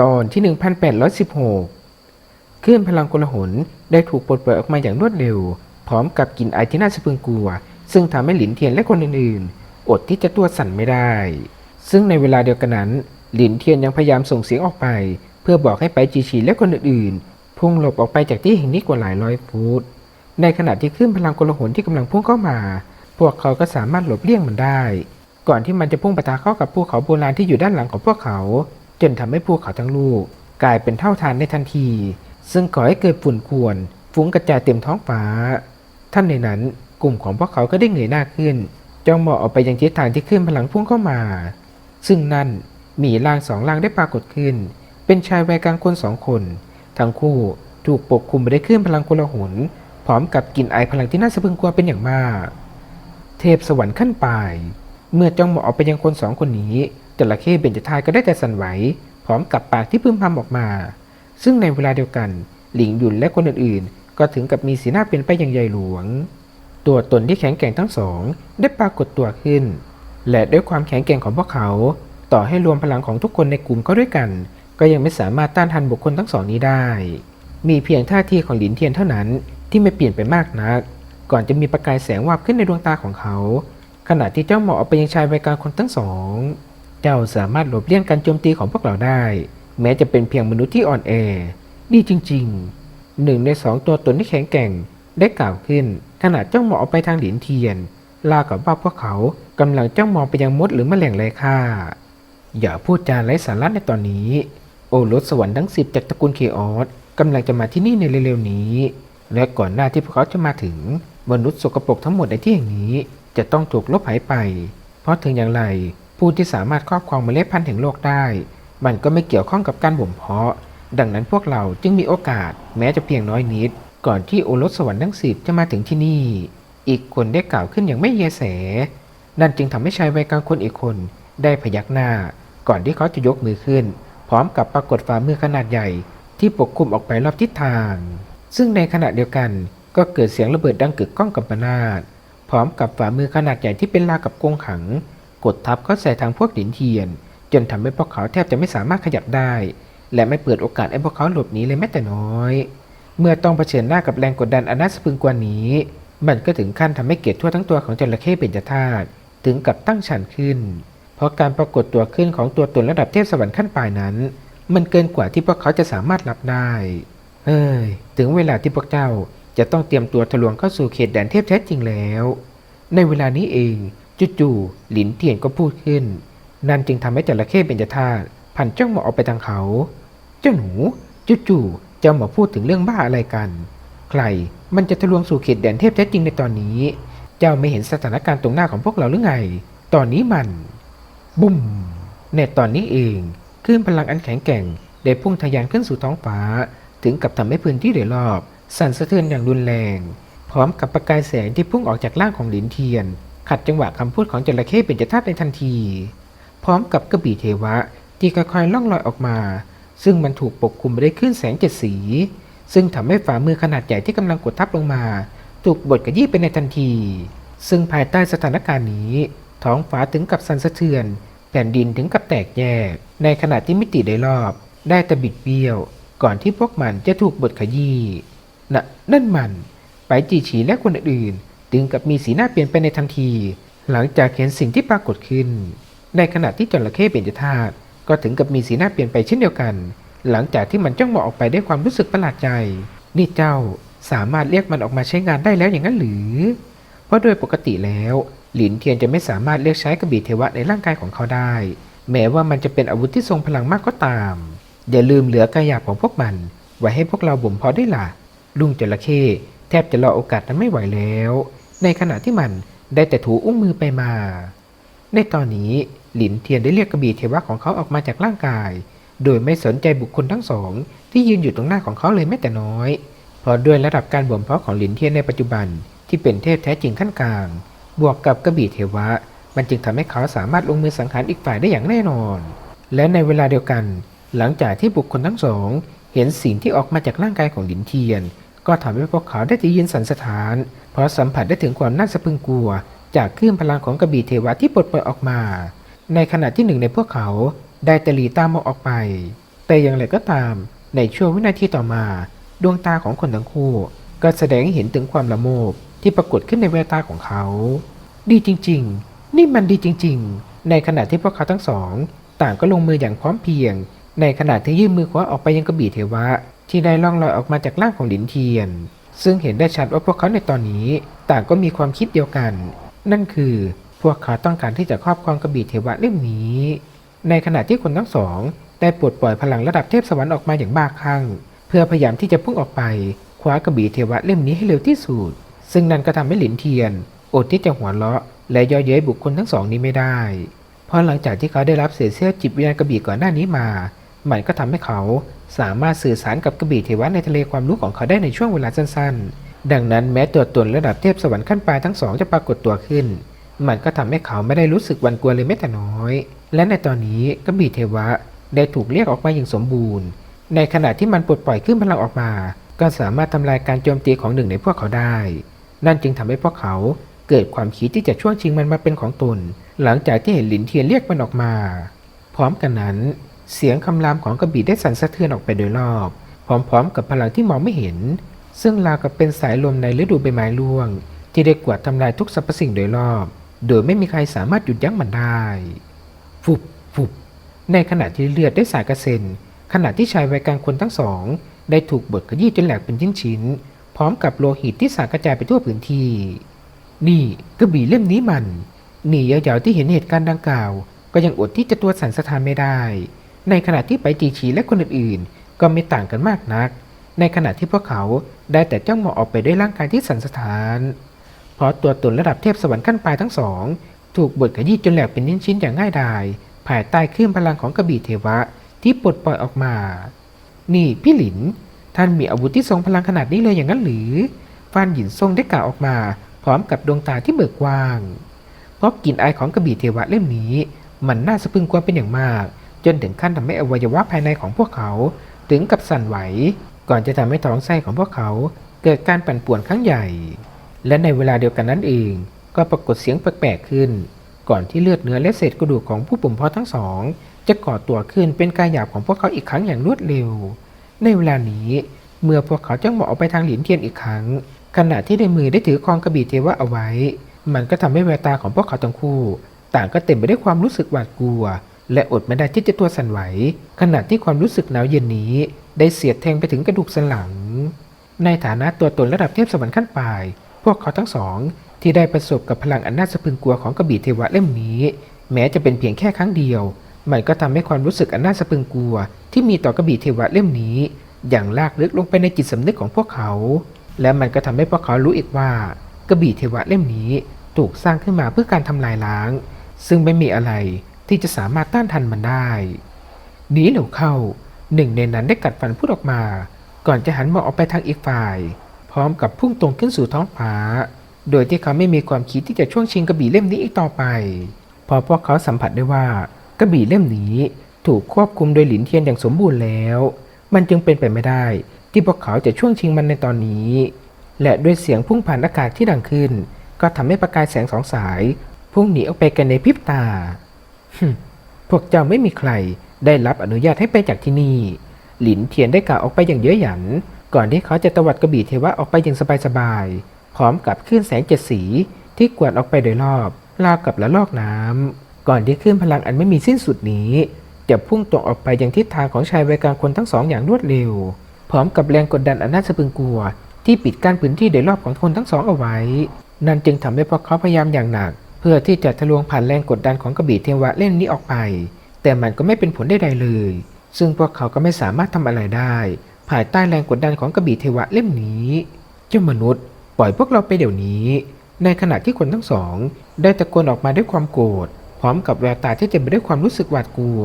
ตอนที่ 1816คลื่นพลังกลหนได้ถูกปลดปล่อยออกมาอย่างรวดเร็ว พร้อมกับกลิ่นไอที่น่าสะพรึงกลัว ซึ่งทำให้หลินเทียนและคนอื่นๆ อดที่จะตัวสั่นไม่ได้ ซึ่งในเวลาเดียวกันนั้น หลินเทียนยังพยายามส่งเสียงออกไป เพื่อบอกให้ไปจีชีและคนอื่นๆ พุ่งหลบออกไปจากที่แห่งนี้กว่าหลายร้อยฟุตในขณะที่คลื่นพลังกลหนที่กำลังพุ่งเข้ามา พวกเขาก็สามารถหลบเลี่ยงมันได้ ก่อนที่มันจะพุ่งปะทะเข้ากับภูเขาโบราณที่อยู่ด้านหลังของพวกเขา จนทำให้ภูเขาทั้งลูก กลายเป็นเท่าทานในทันที ซึ่งก่อให้เกิดฝุ่นกวนฟุ้งกระจายเต็มท้องฟ้า ท่านในนั้นกลุ่มของพวกเขาก็ได้เงยหน้าขึ้น จ้องมองออกไปยังทิศทางที่คลื่นพลังพุ่งเข้ามา ซึ่งนั่นมีร่างสองร่างได้ปรากฏขึ้น เป็นชายวัยกลางคนสองคน ทั้งคู่ถูกปกคลุมไปด้วยคลื่นพลังโกลาหลพร้อมกับกลิ่นไอพลังที่น่าสะพึงกลัวเป็นอย่างมาก เทพสวรรค์ขั้นปลาย เมื่อจ้องมองออกไปยังคนสองคนนี้ จระเข้เบญจทายก็ได้แต่สั่นไหวพร้อมกับปากที่พึมพำออกมา ซึ่งในเวลาเดียวกัน หลิงหยุนและคนอื่นๆ ก็ถึงกับมีสีหน้าเปลี่ยนไปอย่างใหญ่หลวง ตัวตนที่แข็งแกร่งทั้งสอง ได้ปรากฏตัวขึ้น และด้วยความแข็งแกร่งของพวกเขา ต่อให้รวมพลังของทุกคนในกลุ่มเข้าด้วยกัน ก็ยังไม่สามารถต้านทานบุคคลทั้งสองนี้ได้ มีเพียงท่าทีของหลินเทียนเท่านั้นที่ไม่เปลี่ยนไปมากนัก ก่อนจะมีประกายแสงวาบขึ้นในดวงตาของเขา ขณะที่เจ้าหมอออกไปยังชายวัยกลางคนทั้งสอง เจ้าสามารถหลบเลี่ยงการโจมตีของพวกเราได้ แม้จะเป็นเพียงมนุษย์ที่อ่อนแอดีจริงๆหนึ่งในสองตัวตนที่แข็งแกร่งได้กล่าวขึ้นขณะจ้าหมอออกไปทางหลินเทียนลากับว่าพวกเขากำลังจ้องมองไปยังมดหรือแมลงไร้ค่า อย่าพูดจาไร้สาระในตอนนี้ โอรสสวรรค์ทั้งสิบจากตระกูลเคออสกำลังจะมาที่นี่ในเร็วๆนี้ และก่อนหน้าที่พวกเขาจะมาถึง มนุษย์สกปรกทั้งหมดในที่แห่งนี้ จะต้องถูกลบหายไป เพราะถึงอย่างไร ผู้ที่สามารถครอบครองเมล็ดพันธุ์แห่งโลกได้ มันก็ไม่เกี่ยวข้องกับการบ่มเพาะ ดังนั้นพวกเราจึงมีโอกาสแม้จะเพียงน้อยนิด ก่อนที่โอรสสวรรค์ทั้งสิบจะมาถึงที่นี่ อีกคนได้กล่าวขึ้นอย่างไม่เยแส นั่นจึงทำให้ชายวัยกลางคนอีกคนได้พยักหน้า ก่อนที่เขาจะยกมือขึ้น พร้อมกับปรากฏฝ่ามือขนาดใหญ่ ที่ปกคลุมออกไปรอบทิศทาง ซึ่งในขณะเดียวกันก็เกิดเสียงระเบิดดังกึกก้องกับปนาดพร้อมกับฝ่ามือขนาดใหญ่ที่เป็นลากับกงขัง กดทับเข้าใส่ทางพวกหลินเทียน จนทำให้พวกเขาแทบจะไม่สามารถขยับได้ และไม่เปิดโอกาสให้พวกเขาหลบหนีเลยแม้แต่น้อย เมื่อต้องเผชิญหน้ากับแรงกดดันอันน่าสะพรึงกว่านี้ มันก็ถึงขั้นทำให้เกล็ดทั่วทั้งตัวของจระเข้เบญจธาตุถึงกับตั้งฉันขึ้น เพราะการปรากฏตัวขึ้นของตัวตนระดับเทพสวรรค์ขั้นปลายนั้น มันเกินกว่าที่พวกเขาจะสามารถรับได้เอ้ยถึงเวลาที่พวกเจ้าจะต้องเตรียมตัวทะลวงเข้าสู่เขตแดนเทพแท้จริงแล้ว ในเวลานี้เอง จู่ๆหลินเทียนก็พูดขึ้น นั่นจึงทำให้จระเข้เบญจธาตุพันจ้องมองออกไปทางเขา เจ้าหนูจู่ๆเจ้ามาพูดถึงเรื่องบ้าอะไรกัน ใครมันจะทะลวงสู่เขตแดนเทพแท้จริงในตอนนี้ เจ้าไม่เห็นสถานการณ์ตรงหน้าของพวกเราหรือไง ตอนนี้มัน บุ้มในตอนนี้เองคลื่นพลังอันแข็งแกร่งได้พุ่งทะยานขึ้นสู่ท้องฟ้า ถึงกับทำให้พื้นที่โดยรอบ สั่นสะเทือนอย่างรุนแรง พร้อมกับประกายแสงที่พุ่งออกจากร่างของหลินเทียน ขัดจังหวะคำพูดของจระเข้เป็นจธาตุในทันที พร้อมกับกระบี่เทวะที่ค่อยๆล่องลอยออกมา ซึ่งมันถูกปกคลุมไปด้วยคลื่นแสงเจ็ดสี ซึ่งทำให้ฝ่ามือขนาดใหญ่ที่กำลังกดทับลงมา ถูกบดกระยี่ไปในทันที ซึ่งภายใต้สถานการณ์นี้ ท้องฟ้าถึงกับสั่นสะเทือน แผ่นดินถึงกับแตกแยก ในขณะที่มิติโดยรอบ ได้แต่บิดเบี้ยว ก่อนที่พวกมันจะถูกบดขยี้นะนั่นมัน ไปจีฉีและคนอื่น ถึงกับมีสีหน้าเปลี่ยนไปในทันที หลังจากเห็นสิ่งที่ปรากฏขึ้น ในขณะที่จระเข้เบญจธาตุก็ถึงกับมีสีหน้าเปลี่ยนไปเช่นเดียวกัน หลังจากที่มันจ้องมองออกไปด้วยความรู้สึกประหลาดใจ นี่เจ้าสามารถเรียกมันออกมาใช้งานได้แล้วอย่างนั้นหรือ เพราะโดยปกติแล้ว หลินเทียนจะไม่สามารถเรียกใช้กระบี่เทวะในร่างกายของเขาได้ แม้ว่ามันจะเป็นอาวุธที่ทรงพลังมากก็ตาม อย่าลืมเหลือกายหยาบของพวกมัน ไว้ให้พวกเราบ่มเพาะได้ล่ะลุงจระเข้แทบจะรอโอกาสนั้นไม่ไหวแล้ว ในขณะที่มันได้แต่ถูอุ้งมือไปมา ในตอนนี้หลินเทียนได้เรียกกระบี่เทวะของเขาออกมาจากร่างกาย โดยไม่สนใจบุคคลทั้งสอง ที่ยืนอยู่ตรงหน้าของเขาเลยแม้แต่น้อย เพราะด้วยระดับการบ่มเพาะของหลินเทียนในปัจจุบันที่เป็นเทพแท้จริงขั้นกลาง บวกกับกระบี่เทวะ มันจึงทำให้เขาสามารถลงมือสังหารอีกฝ่ายได้อย่างแน่นอน และในเวลาเดียวกัน หลังจากที่บุคคลทั้งสอง เห็นสิ่งที่ออกมาจากร่างกายของหลินเทียน ก็ทำให้พวกเขาได้จะยืนสันสถาน ราะสัมผัสได้ถึงความน่าสะพึงกลัว จากคลื่นพลังของกระบี่เทวะที่ปลดปล่อยออกมา ในขณะที่หนึ่งในพวกเขาได้ตะลีตามมองออกไป แต่อย่างไรก็ตาม ในช่วงวินาทีต่อมา ดวงตาของคนทั้งคู่ ก็แสดงให้เห็นถึงความละโมบที่ปรากฏขึ้นในแววตาของเขา ดีจริง ๆ นี่มันดีจริง ๆ ในขณะที่พวกเขาทั้งสอง ต่างก็ลงมืออย่างพร้อมเพรียง ในขณะที่ยื่นมือขวาออกไปยังกระบี่เทวะ ที่ได้ล่องลอยออกมาจากร่างของหลินเทียน ซึ่งเห็นได้ชัดว่าพวกเขาในตอนนี้ต่างก็มีความคิดเดียวกัน นั่นคือพวกเขาต้องการที่จะครอบครองกระบี่เทวะเล่มนี้ ในขณะที่คนทั้งสองได้ปลดปล่อยพลังระดับเทพสวรรค์ออกมาอย่างบ้าคลั่งเพื่อพยายามที่จะพุ่งออกไปคว้ากระบี่เทวะเล่มนี้ให้เร็วที่สุด ซึ่งนั่นก็ทำให้หลินเทียนอดที่จะหัวเราะ และย่อเย้ยบุคคลทั้งสองนี้ไม่ได้ เพราะหลังจากที่เขาได้รับเศษเสี้ยวจิตวิญญาณกระบี่ก่อนหน้านี้มา มันก็ทำให้เขาสามารถสื่อสารกับกระบี่เทวะในทะเลความรู้ของเขาได้ในช่วงเวลาสั้นๆ ดังนั้นแม้ตัวตนระดับเทพสวรรค์ขั้นปลายทั้งสองจะปรากฏตัวขึ้น มันก็ทำให้เขาไม่ได้รู้สึกหวันกลัวเลยแม้แต่น้อย และในตอนนี้กระบี่เทวะได้ถูกเรียกออกมาอย่างสมบูรณ์ ในขณะที่มันปลดปล่อยขึ้นพลังออกมา ก็สามารถทำลายการโจมตีของหนึ่งในพวกเขาได้ นั่นจึงทำให้พวกเขาเกิดความคิดที่จะช่วงชิงมันมาเป็นของตน หลังจากที่เห็นหลินเทียนเรียกมันออกมา พร้อมกันนั้น เสียงคำรามของกระบี่ได้สั่นสะเทือนออกไปโดยรอบ พร้อมๆ กับพลังที่มองไม่เห็น ซึ่งราวกับเป็นสายลมในฤดูใบไม้ร่วง ที่ได้กวาดทำลายทุกสรรพสิ่งโดยรอบ โดยไม่มีใครสามารถหยุดยั้งมันได้ฟุบฟุบในขณะที่เลือดได้สาดกระเซ็น ขณะที่ชายวัยกลางคนทั้งสอง ได้ถูกบดขยี้จนแหลกเป็นชิ้นๆพร้อมกับโลหิตที่สาดกระจายไปทั่วพื้นที่ นี่กระบี่เล่มนี้มันนี่ยาวๆที่เห็นเหตุการณ์ดังกล่าว ก็ยังอดที่จะตัวสั่นสะท้านไม่ได้ ในขณะที่ไปจีชีและคนอื่นๆ ก็ไม่ต่างกันมากนัก ในขณะที่พวกเขาได้แต่จ้องมองออกไปด้วยร่างกายที่สันสะท้าน เพราะตัวตนระดับเทพสวรรค์ขั้นปลายทั้งสอง ถูกบดขยี้จนแหลกเป็นชิ้นๆอย่างง่ายดาย ภายใต้คลื่นพลังของกระบี่เทวะที่ปลดปล่อยออกมา นี่พี่หลิน ท่านมีอาวุธที่ทรงพลังขนาดนี้เลยอย่างนั้นหรือฟานหยินทรงได้กล่าวออกมา พร้อมกับดวงตาที่เบิกกว้าง เพราะกลิ่นอายของกระบี่เทวะเล่มนี้ มันน่าสะพรึงกลัวเป็นอย่างมาก นถึงขั้นทำให้อวัยวะภายในของพวกเขา ถึงกับสั่นไหว ก่อนจะทำให้ท้องไส้ของพวกเขาเกิดการปั่นป่วนครั้งใหญ่ และในเวลาเดียวกันนั้นเอง ก็ปรากฏเสียงแปลกๆขึ้น ก่อนที่เลือดเนื้อและเศษกระดูกของผู้ปุ่มเพาะทั้งสอง จะก่อตัวขึ้นเป็นกายหยาบของพวกเขาอีกครั้งอย่างรวดเร็ว ในเวลานี้เมื่อพวกเขาจ้องมองออกไปทางหลินเทียนอีกครั้ง ขณะที่ในมือได้ถือคองกระบี่เทวะเอาไว้ มันก็ทำให้แววตาของพวกเขาทั้งคู่ ต่างก็เต็มไปด้วยความรู้สึกหวาดกลัว และอดไม่ได้ที่จะตัวสั่นไหว ขณะที่ความรู้สึกหนาวเย็นนี้ ได้เสียดแทงไปถึงกระดูกสันหลัง ในฐานะตัวตนระดับเทพสวรรค์ขั้นปลาย พวกเขาทั้งสอง ที่ได้ประสบกับพลังอันน่าสะพรึงกลัวของกระบี่เทวะเล่มนี้ แม้จะเป็นเพียงแค่ครั้งเดียว มันก็ทำให้ความรู้สึกอันน่าสะพรึงกลัว ที่มีต่อกระบี่เทวะเล่มนี้ อย่างลากลึกลงไปในจิตสำนึกของพวกเขา และมันก็ทำให้พวกเขารู้อีกว่ากระบี่เทวะเล่มนี้ถูกสร้างขึ้นมาเพื่อการทำลายล้าง ซึ่งไม่มีอะไร ที่จะสามารถต้านทานมันได้หนีเหลวเข้าหนึ่งในนั้นได้กัดฟันพูดออกมา ก่อนจะหันมองออกไปทางอีกฝ่าย พร้อมกับพุ่งตรงขึ้นสู่ท้องฟ้า โดยที่เขาไม่มีความคิดที่จะช่วงชิงกระบี่เล่มนี้อีกต่อไป พอพวกเขาสัมผัสได้ว่ากระบี่เล่มนี้ถูกควบคุมโดยหลินเทียนอย่างสมบูรณ์แล้ว มันจึงเป็นไปไม่ได้ ที่พวกเขาจะช่วงชิงมันในตอนนี้ และด้วยเสียงพุ่งผ่านอากาศที่ดังขึ้น ก็ทำให้ประกายแสงสองสาย พุ่งหนีออกไปกันในพริบตา พวกเจ้าไม่มีใครได้รับอนุญาตให้ไปจากที่นี่ หลินเทียนได้กล่าวออกไปอย่างเย้ยหยัน ก่อนที่เขาจะตวัดกระบี่เทวะออกไปอย่างสบายๆ พร้อมกับคลื่นแสงเจ็ดสีที่กวาดออกไปโดยรอบราวกับละลอกน้ำก่อนที่คลื่นพลังอันไม่มีสิ้นสุดนี้ จะพุ่งตรงออกไปยังทิศทางของชายวัยกลางคนทั้งสองอย่างรวดเร็ว พร้อมกับแรงกดดันอันน่าสะพึงกลัว ที่ปิดกั้นพื้นที่โดยรอบของคนทั้งสองเอาไว้ นั่นจึงทำให้พวกเขาพยายามอย่างหนัก เพื่อที่จะทะลวงผ่านแรงกดดันของกระบี่เทวะเล่มนี้ออกไป แต่มันก็ไม่เป็นผลใดๆเลย ซึ่งพวกเขาก็ไม่สามารถทำอะไรได้ ภายใต้แรงกดดันของกระบี่เทวะเล่มนี้ เจ้ามนุษย์ ปล่อยพวกเราไปเดี๋ยวนี้ ในขณะที่คนทั้งสอง ได้ตะโกนออกมาด้วยความโกรธพร้อมกับแววตาที่เต็มไปด้วยความรู้สึกหวาดกลัว